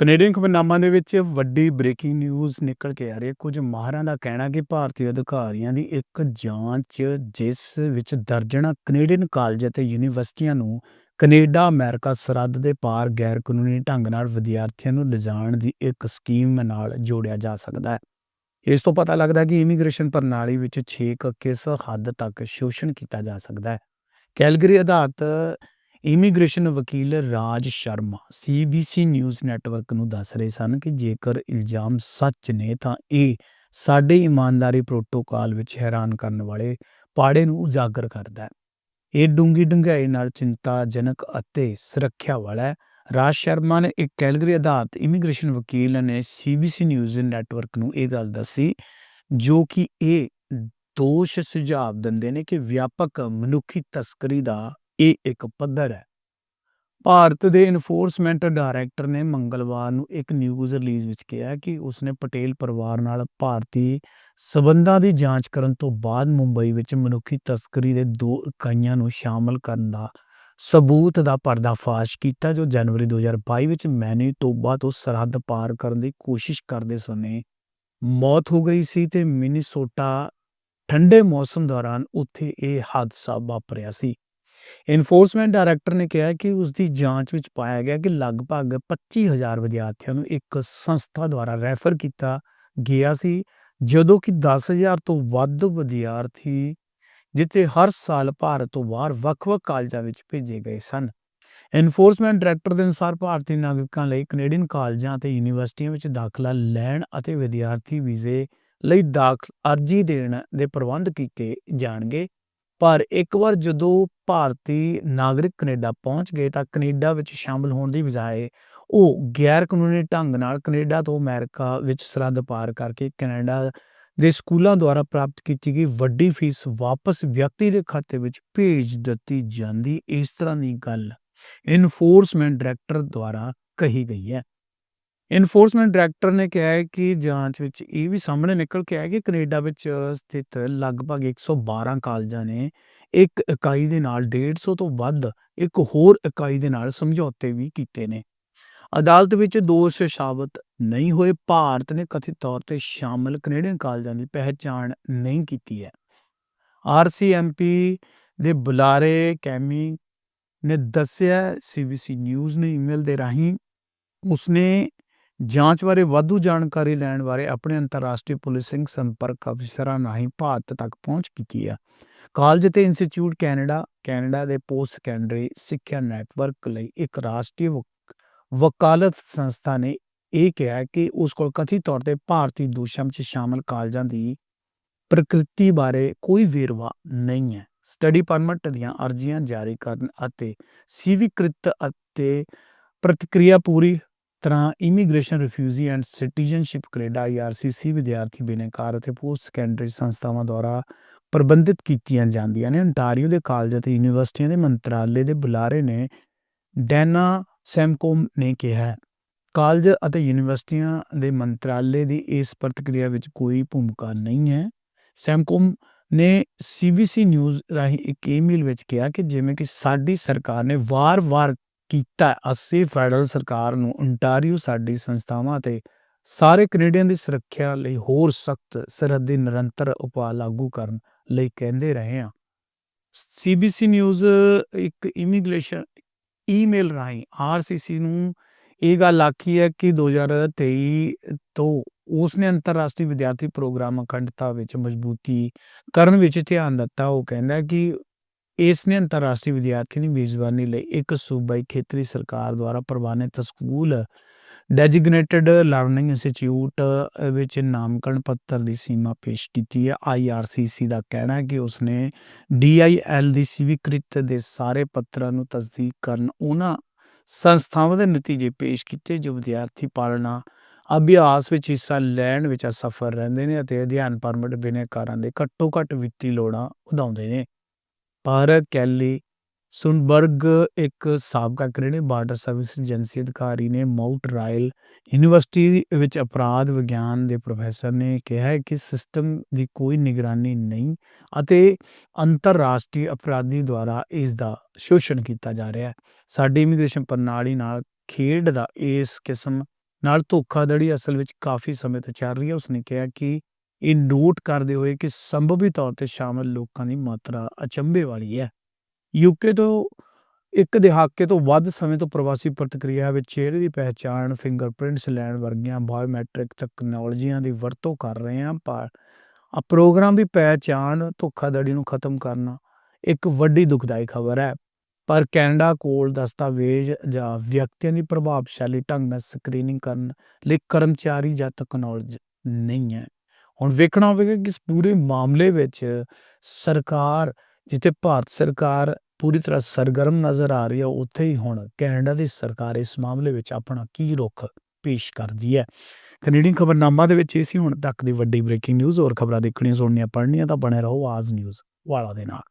Canadian ਖਬਰਨਾਮਾ ਦੇ ਵਿੱਚ ਵੱਡੀ ਬ੍ਰੇਕਿੰਗ ਨਿਊਜ਼ ਨਿਕਲ ਕੇ ਆ ਰਹੀ ਹੈ। ਕੁਝ ਮਾਹਰਾਂ ਦਾ ਕਹਿਣਾ ਕਿ ਭਾਰਤੀ ਅਧਿਕਾਰੀਆਂ ਦੀ ਇੱਕ ਜਾਂਚ ਜਿਸ ਵਿੱਚ ਦਰਜਨਾਂ ਕੈਨੇਡੀਅਨ ਕਾਲਜ ਅਤੇ ਯੂਨੀਵਰਸਿਟੀਆਂ ਨੂੰ ਕੈਨੇਡਾ, ਅਮਰੀਕਾ ਸਰਹੱਦ ਦੇ ਪਾਰ ਗੈਰ ਕਾਨੂੰਨੀ ਢੰਗ ਨਾਲ ਵਿਦਿਆਰਥੀਆਂ ਨੂੰ ਲਿਜਾਣ ਦੀ ਇੱਕ ਸਕੀਮ ਨਾਲ ਜੋੜਿਆ ਜਾ ਸਕਦਾ ਹੈ। ਇਸ ਤੋਂ ਪਤਾ ਲੱਗਦਾ ਹੈ ਕਿ ਇਮੀਗ੍ਰੇਸ਼ਨ ਪ੍ਰਣਾਲੀ ਵਿੱਚ ਛੇਕ ਕਿਸ ਹੱਦ ਤੱਕ ਸ਼ੋਸ਼ਣ ਕੀਤਾ ਜਾ ਸਕਦਾ ਹੈ। ਕੈਲਗਰੀ ਆਧਾਰਿਤ ਇਮੀਗ੍ਰੇਸ਼ਨ ਵਕੀਲ Raj Sharma CBC news network ਨੂੰ ਦੱਸ ਰਹੇ ਸਨ ਕਿ ਜੇਕਰ ਇਲਜ਼ਾਮ ਸੱਚ ਨੇ ਤਾਂ ਇਹ ਸਾਡੇ ਇਮਾਨਦਾਰੀ ਪ੍ਰੋਟੋਕਾਲ ਵਿੱਚ ਹੈਰਾਨ ਕਰਨ ਵਾਲੇ ਪਾੜੇ ਨੂੰ ਉਜਾਗਰ ਕਰਦਾ ਹੈ। ਇਹ ਡੂੰਗੀ ਡੂੰਘਾਈ ਨਾਲ ਚਿੰਤਾਜਨਕ ਅਤੇ ਸੁਰੱਖਿਆ ਵਾਲਾ ਹੈ। ਰਾਜ ਸ਼ਰਮਾ ਨੇ ਇੱਕ ਕੈਲਗਰੀ ਆਧਾਰਿਤ ਇਮੀਗ੍ਰੇਸ਼ਨ ਵਕੀਲ ਨੇ ਸੀਬੀਸੀ ਨਿਊਜ਼ ਨੈਟਵਰਕ ਨੂੰ ਇਹ ਗੱਲ ਦੱਸੀ, ਜੋ ਕਿ ਇਹ ਦੋਸ਼ ਸੁਝਾਅ ਦਿੰਦੇ ਨੇ ਕਿ ਵਿਆਪਕ ਮਨੁੱਖੀ ਤਸਕਰੀ ਦਾ ਇਹ ਇੱਕ ਪੱਧਰ ਹੈ। ਭਾਰਤ ਦੇ ਇਨਫੋਰਸਮੈਂਟ ਡਾਇਰੈਕਟਰ ਨੇ ਮੰਗਲਵਾਰ ਨੂੰ ਇੱਕ ਨਿਊਜ਼ ਰਿਲੀਜ਼ ਵਿੱਚ ਕਿਹਾ ਕਿ ਉਸਨੇ ਪਟੇਲ ਪਰਿਵਾਰ ਨਾਲ ਭਾਰਤੀ ਸਬੰਧਾਂ ਦੀ ਜਾਂਚ ਕਰਨ ਤੋਂ ਬਾਅਦ ਮੁੰਬਈ ਵਿੱਚ ਮਨੁੱਖੀ ਤਸਕਰੀ ਦੇ ਦੋ ਇਕਾਈਆਂ ਨੂੰ ਸ਼ਾਮਲ ਕਰਨ ਦਾ ਸਬੂਤ ਦਾ ਪਰਦਾਫਾਸ਼ ਕੀਤਾ, ਜੋ ਜਨਵਰੀ 2022 ਵਿੱਚ ਮੈਨੀਟੋਬਾ ਤੋਂ ਸਰਹੱਦ ਪਾਰ ਕਰਨ ਦੀ ਕੋਸ਼ਿਸ਼ ਕਰਦੇ ਸਮੇਂ ਮੌਤ ਹੋ ਗਈ ਸੀ ਤੇ ਮਿਨੀਸੋਟਾ ਠੰਡੇ ਮੌਸਮ ਦੌਰਾਨ ਉੱਥੇ ਇਹ ਹਾਦਸਾ ਵਾਪਰਿਆ ਸੀ। ਇਨਫੋਰਸਮੈਂਟ ਡਾਇਰੈਕਟਰ ਨੇ ਕਿਹਾ ਕਿ ਉਸ ਦੀ ਜਾਂਚ ਵਿੱਚ ਪਾਇਆ ਗਿਆ ਕਿ ਲਗਭਗ 25000 ਵਿਦਿਆਰਥੀਆਂ ਨੂੰ ਇੱਕ ਸੰਸਥਾ ਦੁਆਰਾ ਰੈਫਰ ਕੀਤਾ ਗਿਆ ਸੀ, ਜਦੋਂ ਕਿ 10000 ਤੋਂ ਵੱਧ ਵਿਦਿਆਰਥੀ, ਜਿੱਥੇ ਹਰ ਸਾਲ ਭਾਰਤ ਤੋਂ ਬਾਹਰ ਵੱਖ-ਵੱਖ ਕਾਲਜਾਂ ਵਿੱਚ ਭੇਜੇ ਗਏ ਸਨ। ਇਨਫੋਰਸਮੈਂਟ ਡਾਇਰੈਕਟਰ ਦੇ ਅਨੁਸਾਰ ਭਾਰਤੀ ਨਾਗਰਿਕਾਂ ਲਈ ਕੈਨੇਡੀਅਨ ਕਾਲਜਾਂ ਅਤੇ ਯੂਨੀਵਰਸਿਟੀਆਂ ਵਿੱਚ ਦਾਖਲਾ ਲੈਣ ਅਤੇ ਵਿਦਿਆਰਥੀ ਵੀਜ਼ੇ ਲਈ ਦਾਖਲ ਅਰਜ਼ੀ ਦੇਣ ਦੇ ਪ੍ਰਬੰਧ ਕੀਤੇ ਜਾਣਗੇ। ਪਰ ਇੱਕ ਵਾਰ ਜਦੋਂ ਭਾਰਤੀ ਨਾਗਰਿਕ ਕੈਨੇਡਾ ਪਹੁੰਚ ਗਏ ਤਾਂ ਕੈਨੇਡਾ ਵਿੱਚ ਸ਼ਾਮਲ ਹੋਣ ਦੀ ਬਜਾਏ ਉਹ ਗੈਰ ਕਾਨੂੰਨੀ ਢੰਗ ਨਾਲ ਕੈਨੇਡਾ ਤੋਂ ਅਮਰੀਕਾ ਵਿੱਚ ਸਰਹੱਦ ਪਾਰ ਕਰਕੇ ਕੈਨੇਡਾ ਦੇ ਸਕੂਲਾਂ ਦੁਆਰਾ ਪ੍ਰਾਪਤ ਕੀਤੀ ਗਈ ਵੱਡੀ ਫੀਸ ਵਾਪਸ ਵਿਅਕਤੀ ਦੇ ਖਾਤੇ ਵਿੱਚ ਭੇਜ ਦਿੱਤੀ ਜਾਂਦੀ ਇਸ ਤਰ੍ਹਾਂ ਦੀ ਗੱਲ ਇਨਫੋਰਸਮੈਂਟ ਡਾਇਰੈਕਟਰ ਦੁਆਰਾ ਕਹੀ ਗਈ ਹੈ। ਇਨਫੋਰਸਮੈਂਟ ਡਾਇਰੈਕਟਰ ਨੇ ਕਿਹਾ ਹੈ ਕਿ ਜਾਂਚ ਵਿੱਚ ਇਹ ਵੀ ਸਾਹਮਣੇ ਨਿਕਲ ਕੇ ਆਇਆ ਕਿ ਕੈਨੇਡਾ ਵਿੱਚ ਸਥਿਤ ਲਗਭਗ 112 ਕਾਲਜਾਂ ਨੇ ਇੱਕ ਇਕਾਈ ਦੇ ਨਾਲ 150 ਤੋਂ ਵੱਧ ਇੱਕ ਹੋਰ ਇਕਾਈ ਦੇ ਨਾਲ ਸਮਝੌਤੇ ਵੀ ਕੀਤੇ ਨੇ। ਅਦਾਲਤ ਵਿੱਚ ਦੋਸ਼ ਸਾਬਤ ਨਹੀਂ ਹੋਏ, ਭਾਰਤ ਨੇ ਕਥਿਤ ਤੌਰ ਤੇ ਸ਼ਾਮਲ ਕੈਨੇਡੀਅਨ ਕਾਲਜਾਂ ਦੀ ਪਹਿਚਾਣ ਨਹੀਂ ਕੀਤੀ ਹੈ। ਆਰਸੀਐਮਪੀ ਦੇ ਬੁਲਾਰੇ ਕੈਮੀ ਨੇ ਦੱਸਿਆ ਸੀਬੀਸੀ ਨਿਊਜ਼ ਨੇ ਈਮੇਲ ਦੇ ਰਾਹੀਂ, ਉਸਨੇ ਜਾਂਚ ਬਾਰੇ ਵਾਧੂ ਜਾਣਕਾਰੀ ਲੈਣ ਬਾਰੇ ਆਪਣੇ ਅੰਤਰਰਾਸ਼ਟਰੀ ਪੁਲਿਸਿੰਗ ਸੰਪਰਕ ਅਫਸਰਾਂ ਰਾਹੀਂ ਭਾਰਤ ਤੱਕ ਪਹੁੰਚ ਕੀਤੀ ਹੈ। ਕਾਲਜ ਤੇ ਇੰਸਟੀਚਿਊਟ ਕੈਨੇਡਾ ਕੈਨੇਡਾ ਦੇ ਪੋਸਟ ਸੈਕੰਡਰੀ ਸਿੱਖਿਆ ਨੈਟਵਰਕ ਲਈ ਇੱਕ ਰਾਸ਼ਟਰੀ ਵਕਾਲਤ ਸੰਸਥਾ ਨੇ ਇਹ ਕਿਹਾ ਕਿ ਉਸ ਕੋਲ ਕਥਿਤ ਤੌਰ ਤੇ ਭਾਰਤੀ ਦੂਸ਼ਮ 'ਚ ਸ਼ਾਮਲ ਕਾਲਜਾਂ ਦੀ ਪ੍ਰਕਿਰਤੀ ਬਾਰੇ ਕੋਈ ਵੇਰਵਾ ਨਹੀਂ ਹੈ। ਸਟੱਡੀ ਪਰਮਿਟ ਦੀਆਂ ਅਰਜ਼ੀਆਂ ਜਾਰੀ ਕਰਨ ਅਤੇ ਸੀਵੀਕ੍ਰਿਤ ਅਤੇ ਪ੍ਰਤੀਕਿਰਿਆ ਪੂਰੀ ਤਰ੍ਹਾਂ immigration refugee and citizenship Canada IRCC ਵਿਦਿਆਰਥੀ ਬਿਨੇਕਾਰ ਅਤੇ ਪੋਸਟ ਸੈਕੰਡਰੀ ਸੰਸਥਾਵਾਂ ਦੁਆਰਾ ਪ੍ਰਬੰਧਿਤ ਕੀਤੀਆਂ ਜਾਂਦੀਆਂ ਨੇ। ਅੰਟਾਰੀਓ ਦੇ ਕਾਲਜ ਅਤੇ ਯੂਨੀਵਰਸਿਟੀਆਂ ਦੇ ਮੰਤਰਾਲੇ ਦੇ ਬੁਲਾਰੇ ਨੇ ਡੈਨਾ ਸੈਮਕੋਮ ਨੇ ਕਿਹਾ ਕਾਲਜ ਅਤੇ ਯੂਨੀਵਰਸਿਟੀਆਂ ਦੇ ਮੰਤਰਾਲੇ ਦੀ ਇਸ ਪ੍ਰਤੀਕਿਰਿਆ ਵਿੱਚ ਕੋਈ ਭੂਮਿਕਾ ਨਹੀਂ ਹੈ। ਸੈਮਕੋਮ ਨੇ ਸੀਬੀਸੀ ਨਿਊਜ਼ ਰਾਹੀਂ ਇੱਕ ਈਮੇਲ ਵਿੱਚ ਕਿਹਾ ਕਿ ਜਿਵੇਂ ਕਿ ਸਾਡੀ ਸਰਕਾਰ ਨੇ ਵਾਰ-ਵਾਰ ਕੀਤਾ ਅਸੀਂ ਫੈਡਰਲ ਸਰਕਾਰ ਨੂੰ ontario ਸਾਡੀ ਸੰਸਥਾਵਾਂ ਤੇ ਸਾਰੇ ਕੈਨੇਡੀਅਨ ਦੀ ਸੁਰੱਖਿਆ ਲਈ ਹੋਰ ਸਖਤ ਸਰਹੱਦੀ ਨਿਰੰਤਰ ਉਪਾਅ ਲਾਗੂ ਕਰਨ ਲਈ ਕਹਿੰਦੇ ਰਹੇ ਹਾਂ। ਸੀਬੀਸੀ ਨਿਊਜ਼ ਇੱਕ ਇਮੀਗ੍ਰੇਸ਼ਨ, ਈਮੇਲ ਰਾਹੀਂ ਆਰਸੀਸੀ ਨੂੰ ਇਹ ਗੱਲ ਆਖੀ ਹੈ ਕਿ 2023 ਤੋਂ ਉਸਨੇ ਅੰਤਰਰਾਸ਼ਟਰੀ ਵਿਦਿਆਰਥੀ ਪ੍ਰੋਗਰਾਮ ਅਖੰਡਤਾ ਵਿੱਚ ਮਜ਼ਬੂਤੀ ਕਰਨ ਵਿੱਚ ਧਿਆਨ ਦਿੱਤਾ। ਉਹ ਕਹਿੰਦਾ ਕਿ ਇਸ ਨੇ ਅੰਤਰਰਾਸ਼ਟਰੀ ਵਿਦਿਆਰਥੀ ਦੀ ਮੇਜ਼ਬਾਨੀ ਲਈ ਇੱਕ ਸੂਬਾਈ ਖੇਤਰੀ ਸਰਕਾਰ ਦੁਆਰਾ ਪ੍ਰਵਾਨਿਤ ਸਕੂਲ ਡੈਜ਼ਿਗਨੇਟਡ ਲਰਨਿੰਗ ਇੰਸਟੀਚਿਊਟ ਵਿੱਚ ਨਾਮਕਰਨ ਪੱਤਰ ਦੀ ਸੀਮਾ ਪੇਸ਼ ਕੀਤੀ ਹੈ। ਆਈਆਰਸੀਸੀ ਦਾ ਕਹਿਣਾ ਹੈ ਕਿ ਉਸਨੇ ਡੀਆਈਐਲ ਦੀ ਸਵੀਕ੍ਰਿਤ ਦੇ ਸਾਰੇ ਪੱਤਰਾਂ ਨੂੰ ਤਸਦੀਕ ਕਰਨ ਉਹਨਾਂ ਸੰਸਥਾਵਾਂ ਦੇ ਨਤੀਜੇ ਪੇਸ਼ ਕੀਤੇ ਜੋ ਵਿਦਿਆਰਥੀ ਪਾਲਣਾ, ਅਭਿਆਸ ਵਿੱਚ ਹਿੱਸਾ ਲੈਣ ਵਿੱਚ ਅਸਫਲ ਰਹਿੰਦੇ ਨੇ ਅਤੇ ਅਧਿਐਨ ਪਰਮਿਟ ਬਿਨੇਕਾਰਾਂ ਦੇ ਘੱਟੋ ਘੱਟ ਵਿੱਤੀ ਲੋੜਾਂ ਵਧਾਉਂਦੇ ਨੇ। ਪਰ ਕੈਲੀ ਸੁਨਬਰਗ ਇੱਕ ਸਾਬਕਾ ਕੈਨੇਡੀਅਨ ਬਾਰਡਰ ਸਰਵਿਸ ਏਜੰਸੀ ਅਧਿਕਾਰੀ ਨੇ ਮਾਊਂਟ ਰਾਇਲ ਯੂਨੀਵਰਸਿਟੀ ਵਿੱਚ ਅਪਰਾਧ ਵਿਗਿਆਨ ਦੇ ਪ੍ਰੋਫੈਸਰ ਨੇ ਕਿਹਾ ਹੈ ਕਿ ਸਿਸਟਮ ਦੀ ਕੋਈ ਨਿਗਰਾਨੀ ਨਹੀਂ ਅਤੇ ਅੰਤਰਰਾਸ਼ਟਰੀ ਅਪਰਾਧੀ ਦੁਆਰਾ ਇਸ ਦਾ ਸ਼ੋਸ਼ਣ ਕੀਤਾ ਜਾ ਰਿਹਾ ਹੈ। ਸਾਡੀ ਇਮੀਗ੍ਰੇਸ਼ਨ ਪ੍ਰਣਾਲੀ ਨਾਲ ਖੇਡ ਦਾ ਇਸ ਕਿਸਮ ਨਾਲ ਧੋਖਾਧੜੀ ਅਸਲ ਵਿੱਚ ਕਾਫੀ ਸਮੇਂ ਤੋਂ ਚੱਲ ਰਹੀ ਹੈ। ਉਸਨੇ ਕਿਹਾ ਕਿ ਇਹ ਨੋਟ ਕਰਦੇ ਹੋਏ ਕਿ ਸੰਭਵੀ ਤੌਰ ਤੇ ਸ਼ਾਮਲ ਲੋਕਾਂ ਦੀ ਮਾਤਰਾ ਅਚੰਭੇ ਵਾਲੀ ਹੈ। ਯੂਕੇ ਤੋਂ ਇੱਕ ਦਹਾਕੇ ਤੋਂ ਵੱਧ ਸਮੇਂ ਤੋਂ ਪ੍ਰਵਾਸੀ ਪ੍ਰਤੀਕਿਰਿਆ ਵਿੱਚ ਚਿਹਰੇ ਦੀ ਪਹਿਚਾਣ ਫਿੰਗਰਪ੍ਰਿੰਟਸ ਲੈਣ ਵਰਗੀਆਂ ਬਾਇਓਮੈਟ੍ਰਿਕ ਤਕਨਾਲੋਜੀਆਂ ਦੀ ਵਰਤੋਂ ਕਰ ਰਹੇ ਹਾਂ। ਪਰ ਆ ਪ੍ਰੋਗਰਾਮ ਦੀ ਪਹਿਚਾਣ, ਧੋਖਾਧੜੀ ਨੂੰ ਖਤਮ ਕਰਨਾ ਇੱਕ ਵੱਡੀ ਦੁਖਦਾਈ ਖਬਰ ਹੈ। ਪਰ ਕੈਨੇਡਾ ਕੋਲ ਦਸਤਾਵੇਜ਼ ਜਾਂ ਵਿਅਕਤੀਆਂ ਦੀ ਪ੍ਰਭਾਵਸ਼ਾਲੀ ਢੰਗ ਨਾਲ ਸਕਰੀਨਿੰਗ ਕਰਨ ਲਈ ਕਰਮਚਾਰੀ ਜਾਂ ਤਕਨਾਲੋਜੀ ਨਹੀਂ ਹੈ। ਹੁਣ ਵੇਖਣਾ ਹੋਵੇਗਾ ਕਿ ਇਸ ਪੂਰੇ ਮਾਮਲੇ ਵਿੱਚ ਸਰਕਾਰ, ਜਿੱਥੇ ਭਾਰਤ ਸਰਕਾਰ ਪੂਰੀ ਤਰ੍ਹਾਂ ਸਰਗਰਮ ਨਜ਼ਰ ਆ ਰਹੀ ਹੈ, ਉੱਥੇ ਹੀ ਹੁਣ ਕੈਨੇਡਾ ਦੀ ਸਰਕਾਰ ਇਸ ਮਾਮਲੇ ਵਿੱਚ ਆਪਣਾ ਕੀ ਰੁਖ ਪੇਸ਼ ਕਰਦੀ ਹੈ। ਕੈਨੇਡੀਅਨ ਖਬਰਨਾਮਾ ਦੇ ਵਿੱਚ ਇਹ ਸੀ, ਹੁਣ ਤੱਕ ਦੀ ਵੱਡੀ ਬ੍ਰੇਕਿੰਗ ਨਿਊਜ਼, ਹੋਰ ਖਬਰਾਂ ਦੇਖਣੀਆਂ, ਸੁਣਨੀਆਂ, ਪੜ੍ਹਨੀਆਂ ਤਾਂ ਬਣੇ ਰਹੋ ਆਜ਼ ਨਿਊਜ਼ ਵਾਲਾ ਦੇ ਨਾਲ।